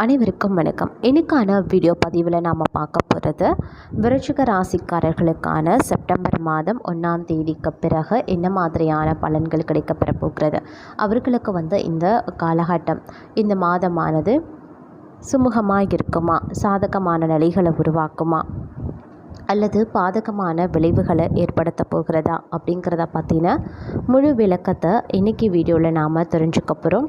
அனைவருக்கும் வணக்கம். இன்றைக்கான வீடியோ பதிவில் நாம் பார்க்க போகிறது விருச்சிக ராசிக்காரர்களுக்கான செப்டம்பர் மாதம் ஒன்றாம் தேதிக்கு பிறகு என்ன மாதிரியான பலன்கள் கிடைக்கப்பெற போகிறது? அவர்களுக்கு வந்து இந்த காலகட்டம் இந்த மாதமானது சுமூகமாக இருக்குமா? சாதகமான நிலைகளை உருவாக்குமா? அல்லது பாதகமான விளைவுகளை ஏற்படுத்த போகிறதா? அப்படிங்கிறத பற்றின முழு விளக்கத்தை இன்றைக்கி வீடியோவில் நாம் தெரிஞ்சுக்க போகிறோம்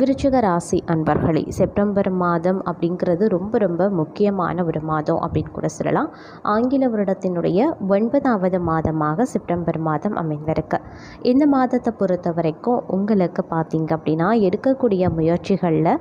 விருச்சிக ராசி அன்பர்களே செப்டம்பர் மாதம் அப்படிங்கிறது ரொம்ப ரொம்ப முக்கியமான ஒரு மாதம் அப்படின்னு கூட சொல்லலாம். ஆங்கில வருடத்தினுடைய ஒன்பதாவது மாதமாக செப்டம்பர் மாதம் அமைந்திருக்கு. இந்த மாதத்தை பொறுத்த வரைக்கும் உங்களுக்கு பார்த்தீங்க அப்படின்னா எடுக்கக்கூடிய முயற்சிகளில்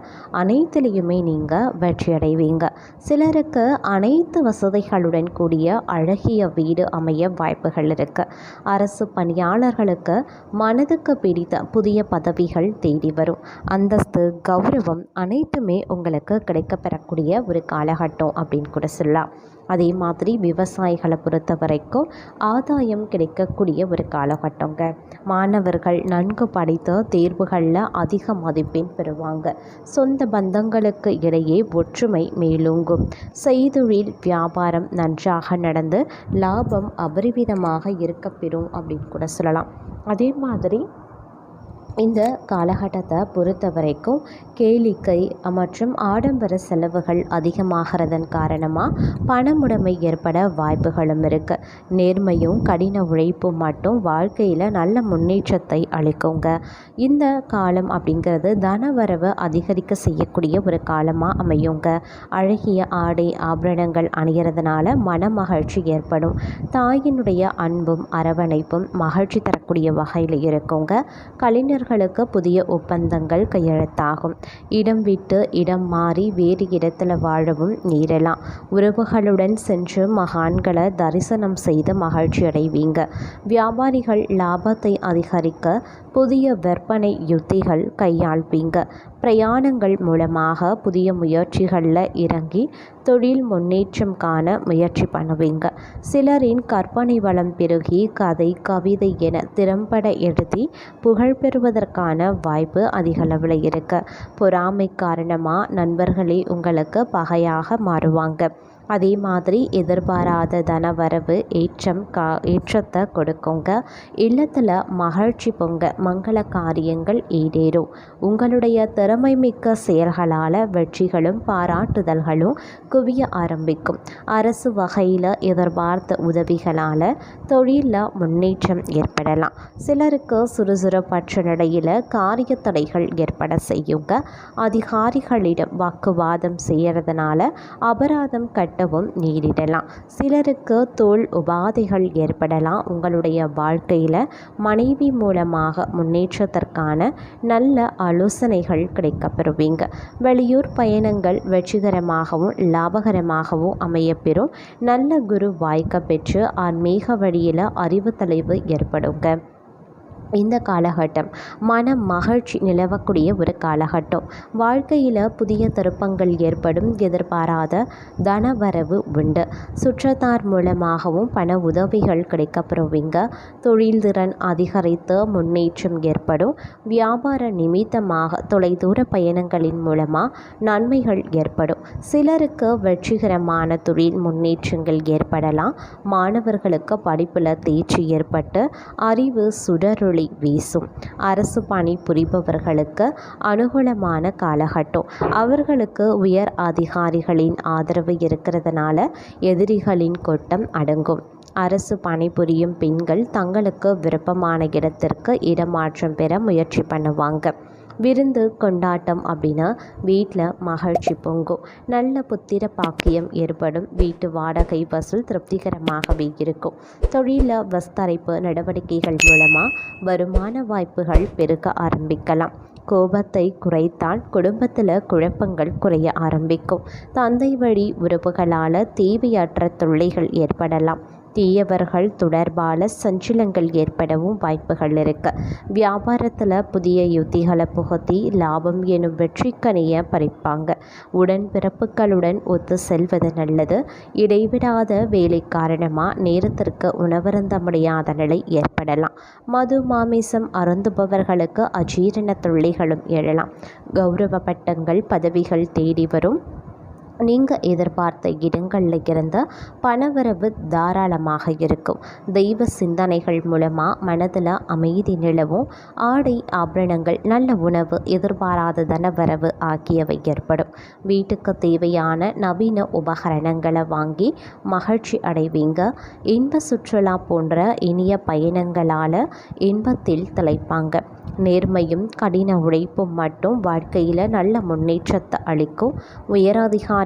அனைத்துலேயுமே நீங்கள் வெற்றி அடைவீங்க. சிலருக்கு அனைத்து வசதிகளுடன் கூடிய அழகிய வீடு அமைய வாய்ப்புகள் இருக்குது அரசு பணியாளர்களுக்கு மனதுக்கு பிடித்த புதிய பதவிகள் தேடி வரும். அந்தஸ்து கௌரவம் அனைத்துமே உங்களுக்கு கிடைக்கப்பெறக்கூடிய ஒரு காலகட்டம் அப்படின்னு கூட சொல்லலாம். அதே மாதிரி விவசாயிகளை பொறுத்த வரைக்கும் ஆதாயம் கிடைக்கக்கூடிய ஒரு காலகட்டங்க. மாணவர்கள் நன்கு படித்த தேர்வுகளில் அதிக மதிப்பெண் பெறுவாங்க. சொந்த பந்தங்களுக்கு இடையே ஒற்றுமை மேலோங்கும். செய்தொழில் வியாபாரம் நன்றாக நடந்து லாபம் அபரிவிதமாக இருக்கப்பெறும் அப்படின்னு கூட சொல்லலாம். அதே மாதிரி இந்த காலகட்டத்தை பொறுத்த வரைக்கும் கேளிக்கை மற்றும் ஆடம்பர செலவுகள் அதிகமாகிறதன் காரணமாக பணமுடைமை ஏற்பட வாய்ப்புகளும் இருக்குது நேர்மையும் கடின உழைப்பும் மட்டும் வாழ்க்கையில் நல்ல முன்னேற்றத்தை அளிக்குங்க. இந்த காலம் அப்படிங்கிறது தனவரவு அதிகரிக்க செய்யக்கூடிய ஒரு காலமாக அமையுங்க. அழகிய ஆடை ஆபரணங்கள் அணிகிறதுனால மன மகிழ்ச்சி ஏற்படும். தாயினுடைய அன்பும் அரவணைப்பும் மகிழ்ச்சி தரக்கூடிய வகையில் இருக்குங்க. கலைஞர்கள் அவர்களுக்கு புதிய ஒப்பந்தங்கள் கையெழுத்தாகும். இடம் விட்டு இடம் மாறி வேறு இடத்துல வாழவும் நேரலாம். உறவுகளுடன் சென்று மகான்களை தரிசனம் செய்து மகிழ்ச்சி அடைவீங்க வியாபாரிகள் லாபத்தை அதிகரிக்க புதிய விற்பனை யுத்திகள் கையாள்வீங்க. பிரயாணங்கள் மூலமாக புதிய முயற்சிகளில் இறங்கி தொழில் முன்னேற்றம் காண முயற்சி பண்ணுவீங்க. சிலரின் கற்பனை வளம் பெருகி கதை கவிதை என திறம்பட எழுதி புகழ் பெறுவதற்கான வாய்ப்பு அதிகளவில் இருக்கு. பொறாமை காரணமாக நண்பர்களே உங்களுக்கு பகையாக மாறுவாங்க. அதே மாதிரி எதிர்பாராத தனவரவு ஏற்றம் கா ஏற்றத்தை கொடுக்குங்க. இல்லத்தில் மகிழ்ச்சி பொங்க மங்கள காரியங்கள் ஈடேறும் உங்களுடைய திறமை மிக்க செயல்களால் வெற்றிகளும் பாராட்டுதல்களும் குவிய ஆரம்பிக்கும். அரசு வகையில் எதிர்பார்த்த உதவிகளால் தொழிலில் முன்னேற்றம் ஏற்படலாம். சிலருக்கு சுறுசுறுப்பற்ற நிலையில் காரிய தடைகள் ஏற்பட செய்யுங்க. அதிகாரிகளிடம் வாக்குவாதம் செய்கிறதுனால அபராதம் கட்ட கட்டவும் நேரிடலாம் சிலருக்கு தோல் உபாதைகள் ஏற்படலாம். உங்களுடைய வாழ்க்கையில் மனைவி மூலமாக முன்னேற்றத்திற்கான நல்ல ஆலோசனைகள் கிடைக்கப்பெறுவீங்க. வெளியூர் பயணங்கள் வெற்றிகரமாகவும் லாபகரமாகவும் அமையப்பெறும். நல்ல குரு வாய்க்க பெற்று ஆன்மீக வழியில் அறிவு தலைவு ஏற்படுங்க. இந்த காலகட்டம் மன மகிழ்ச்சி நிலவக்கூடிய ஒரு காலகட்டம். வாழ்க்கையில் புதிய திருப்பங்கள் ஏற்படும் எதிர்பாராத தனவரவு உண்டு. சுற்றத்தார் மூலமாகவும் பண உதவிகள் கிடைக்கப்பெறுவீங்க. தொழில் திறன் அதிகரித்து முன்னேற்றம் ஏற்படும். வியாபார நிமித்தமாக தொலைதூர பயணங்களின் மூலமாக நன்மைகள் ஏற்படும். சிலருக்கு வெற்றிகரமான தொழில் முன்னேற்றங்கள் ஏற்படலாம். மாணவர்களுக்கு படிப்பில் தேர்ச்சி ஏற்பட்டு அறிவு சுடருள் ஒளி வீசும். அரசு பணி புரிபவர்களுக்கு அனுகூலமான காலகட்டம். அவர்களுக்கு உயர் அதிகாரிகளின் ஆதரவு இருக்கிறதுனால எதிரிகளின் கொட்டம் அடங்கும். அரசு பணிபுரியும் பெண்கள் தங்களுக்கு விருப்பமான இடத்திற்கு இடமாற்றம் பெற முயற்சி பண்ணுவாங்க. விருந்து கொண்டாட்டம் அப்படின்னா வீட்டில் மகிழ்ச்சி பொங்கும். நல்ல புத்திர பாக்கியம் ஏற்படும். வீட்டு வாடகை வசூல் திருப்திகரமாகவே இருக்கும். தொழிலில் வஸ்தரைப்பு நடவடிக்கைகள் மூலமாக வருமான வாய்ப்புகள் பெருக ஆரம்பிக்கலாம். கோபத்தை குறைத்தால் குடும்பத்தில் குழப்பங்கள் குறைய ஆரம்பிக்கும். தந்தை வழி உறவுகளால் தேவையற்ற தொல்லைகள் ஏற்படலாம். தீயவர்கள் தொடர்பான சஞ்சலங்கள் ஏற்படவும் வாய்ப்புகள் இருக்கு. வியாபாரத்தில் புதிய யுத்திகளை புகுத்தி லாபம் எனும் வெற்றிக்கனியை பறிப்பாங்க. உடன்பிறப்புகளுடன் ஒத்து செல்வது நல்லது. இடைவிடாத வேலை காரணமாக நேரத்திற்கு உணவருந்த முடியாத நிலை ஏற்படலாம். மது மாமிசம் அருந்துபவர்களுக்கு அஜீரண தொல்லைகளும் எழலாம். கௌரவ பட்டங்கள் பதவிகள் தேடி வரும். நீங்கள் எதிர்பார்த்த இடங்களில் இருந்த பணவரவு தாராளமாக இருக்கும். தெய்வ சிந்தனைகள் மூலமாக மனதில் அமைதி நிலவும். ஆடை ஆபரணங்கள் நல்ல உணவு எதிர்பாராத தனவரவு ஆகியவை ஏற்படும். வீட்டுக்கு தேவையான நவீன உபகரணங்களை வாங்கி மகிழ்ச்சி அடைவீங்க. இன்ப சுற்றுலா போன்ற இனிய பயணங்களால் இன்பத்தில் திளைப்பாங்க. நேர்மையும் கடின உழைப்பும் மட்டும் வாழ்க்கையில் நல்ல முன்னேற்றத்தை அளிக்கும்.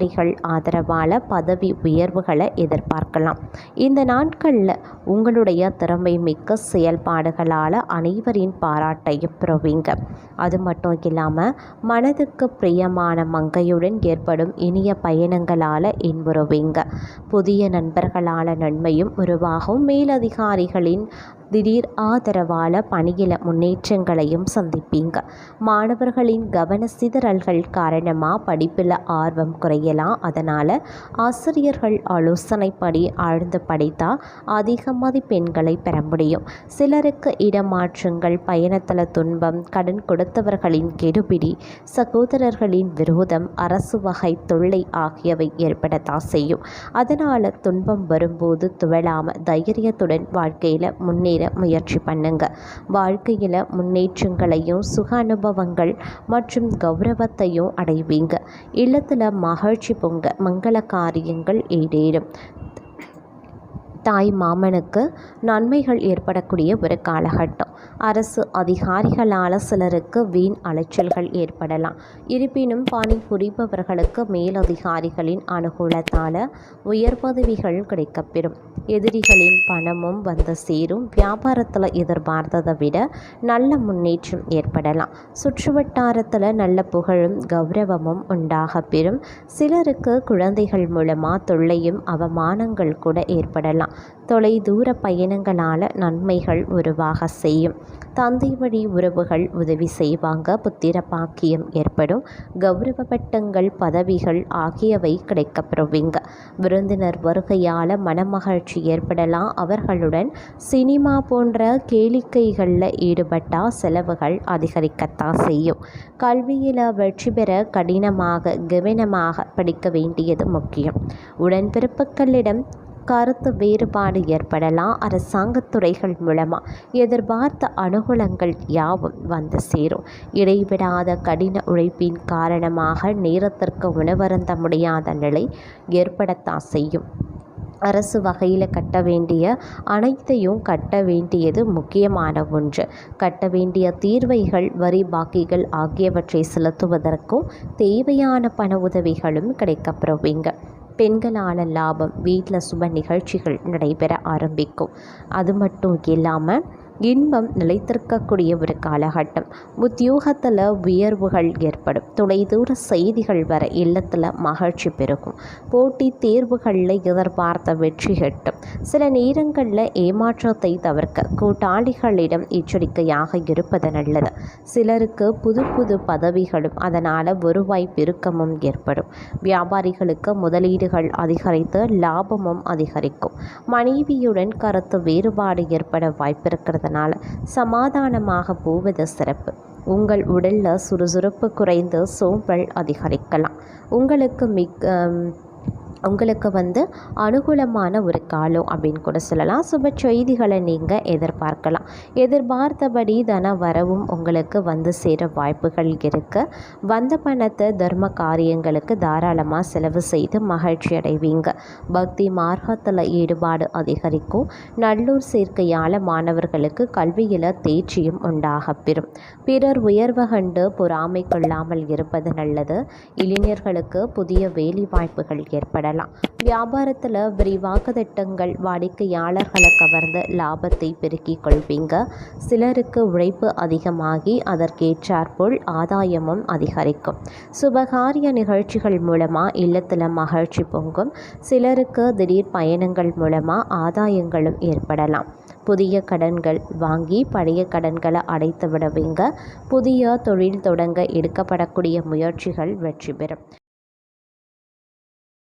அதிகாரிகள் ஆதரவால் பதவி உயர்வுகளை எதிர்பார்க்கலாம். இந்த நாட்களில் உங்களுடைய திறமை மிக்க செயல்பாடுகளால் அனைவரின் பாராட்டையும் பெறுவீங்க. அது மட்டும் இல்லாமல் மனதுக்கு பிரியமான மங்கையுடன் ஏற்படும் இனிய பயணங்களால் இன்புறுவீங்க. புதிய நண்பர்களால் நன்மையும் உருவாகும். மேலதிகாரிகளின் திடீர் ஆதரவால் பணியில முன்னேற்றங்களையும் சந்திப்பீங்க. மாணவர்களின் கவன சிதறல்கள் காரணமாக படிப்பில் ஆர்வம் குறைய செய்யலாம். அதனால் ஆசிரியர்கள் ஆலோசனைப்படி ஆழ்ந்து படித்தால் அதிக மதிப்பெண்களை பெற முடியும். சிலருக்கு இடமாற்றங்கள் பயணத்தில் துன்பம் கடன் கொடுத்தவர்களின் கெடுபிடி சகோதரர்களின் விரோதம் அரசு வகை தொல்லை ஆகியவை ஏற்படத்தான் செய்யும். அதனால் துன்பம் வரும்போது துவளாமல் தைரியத்துடன் வாழ்க்கையில் முன்னேற முயற்சி பண்ணுங்க. வாழ்க்கையில் முன்னேற்றங்களையும் சுக அனுபவங்கள் மற்றும் கௌரவத்தையும் அடைவீங்க. இல்லத்தில் மகிழ்ச்சி பொங்க மங்கள காரியங்கள் ஈடேறும் தாய் மாமனுக்கு நன்மைகள் ஏற்படக்கூடிய ஒரு காலகட்டம். அரசு அதிகாரிகளால் சிலருக்கு வீண் அலைச்சல்கள் ஏற்படலாம். இருப்பினும் பணி புரிபவர்களுக்கு மேலதிகாரிகளின் அனுகூலத்தால் உயர் பதவிகள் கிடைக்கப்பெறும். எதிரிகளின் பணமும் வந்து சேரும். வியாபாரத்தில் எதிர்பார்த்ததை விட நல்ல முன்னேற்றம் ஏற்படலாம். சுற்றுவட்டாரத்தில் நல்ல புகழும் கௌரவமும் உண்டாக பெறும் சிலருக்கு குழந்தைகள் மூலமாக தொல்லையும் அவமானங்கள் கூட ஏற்படலாம். தொலை தூர பயணங்களால் நன்மைகள் உருவாக செய்யும். தந்தை வழி உறவுகள் உதவி செய்வாங்க. புத்திர பாக்கியம் ஏற்படும். கௌரவ பட்டங்கள் பதவிகள் ஆகியவை கிடைக்கப்பெறுவீங்க விருந்தினர் வருகையால் மனமகிழ்ச்சி ஏற்படலாம். அவர்களுடன் சினிமா போன்ற கேளிக்கைகளில் ஈடுபட்டால் செலவுகள் அதிகரிக்கத்தான் செய்யும். கல்வியில் வெற்றி பெற கடினமாக கவனமாக படிக்க வேண்டியது முக்கியம். உடன்பிறப்புகளிடம் கருத்து வேறுபாடு ஏற்படலாம். அரசாங்கத் துறைகள் மூலமாக எதிர்பார்த்த அனுகூலங்கள் யாவும் வந்து சேரும். இடைவிடாத கடின உழைப்பின் காரணமாக நேரத்திற்கு உணவருந்த முடியாத நிலை ஏற்படத்தான் செய்யும். அரசு வகையில் கட்ட வேண்டிய அனைத்தையும் கட்ட வேண்டியது முக்கியமான ஒன்று. கட்ட வேண்டிய தீர்வைகள் வரி பாக்கிகள் ஆகியவற்றை செலுத்துவதற்கும் தேவையான பண உதவிகளும் கிடைக்கப்பெறுவீங்க. பெண்களால் லாபம் வீட்டில் சுப நிகழ்ச்சிகள் நடைபெற ஆரம்பிக்கும். அது மட்டும் இல்லாமல் இன்பம் நிலைத்திருக்கக்கூடிய ஒரு காலகட்டம். உத்தியோகத்தில் உயர்வுகள் ஏற்படும் தொலைதூர செய்திகள் வர இல்லத்தில் மகிழ்ச்சி பெருகும். போட்டி தேர்வுகளில் எதிர்பார்த்த வெற்றி கெட்டும் சில நேரங்களில் ஏமாற்றத்தை தவிர்க்க கூட்டாளிகளிடம் எச்சரிக்கையாக இருப்பது நல்லது. சிலருக்கு புது புது பதவிகளும் அதனால் வருவாய் பெருக்கமும் ஏற்படும். வியாபாரிகளுக்கு முதலீடுகள் அதிகரித்து லாபமும் அதிகரிக்கும். மனைவியுடன் கருத்து வேறுபாடு ஏற்பட வாய்ப்பிருக்கிறதுனால சமாதானமாக போவது சிறப்பு. உங்கள் உடலில் சுறுசுறுப்பு குறைந்து சோம்பல் அதிகரிக்கலாம். உங்களுக்கு மிக் உங்களுக்கு வந்து அனுகூலமான ஒரு காலம் அப்படின்னு கூட சொல்லலாம். சுப செய்திகளை நீங்கள் எதிர்பார்க்கலாம். எதிர்பார்த்தபடி தன வரவும் உங்களுக்கு வந்து சேர வாய்ப்புகள் இருக்குது வந்த பணத்தை தர்ம காரியங்களுக்கு தாராளமாக செலவு செய்து மகிழ்ச்சி அடைவீங்க. பக்தி மார்க்கத்தில் ஈடுபாடு அதிகரிக்கும். நல்லூர் சேர்க்கையால் மாணவர்களுக்கு கல்வியில் தேர்ச்சியும் உண்டாக பெறும் பிறர் உயர்வு கண்டு பொறாமை கொள்ளாமல் இருப்பது நல்லது. இளைஞர்களுக்கு புதிய வேலை வாய்ப்புகள் ஏற்படலாம் பெறலாம் வியாபாரத்தில் விரிவாக்க திட்டங்கள் வாடிக்கையாளர்களை கவர்ந்து லாபத்தை பெருக்கிக் கொள்வீங்க. சிலருக்கு உழைப்பு அதிகமாகி அதற்கேற்றாற்போல் ஆதாயமும் அதிகரிக்கும். சுபகாரிய நிகழ்ச்சிகள் மூலமாக இல்லத்தில் மகிழ்ச்சி பொங்கும். சிலருக்கு திடீர் பயணங்கள் மூலமாக ஆதாயங்களும் ஏற்படலாம். புதிய கடன்கள் வாங்கி பழைய கடன்களை அடைத்து விடுவீங்க புதிய தொழில் தொடங்க எடுக்கப்படக்கூடிய முயற்சிகள் வெற்றி பெறும்.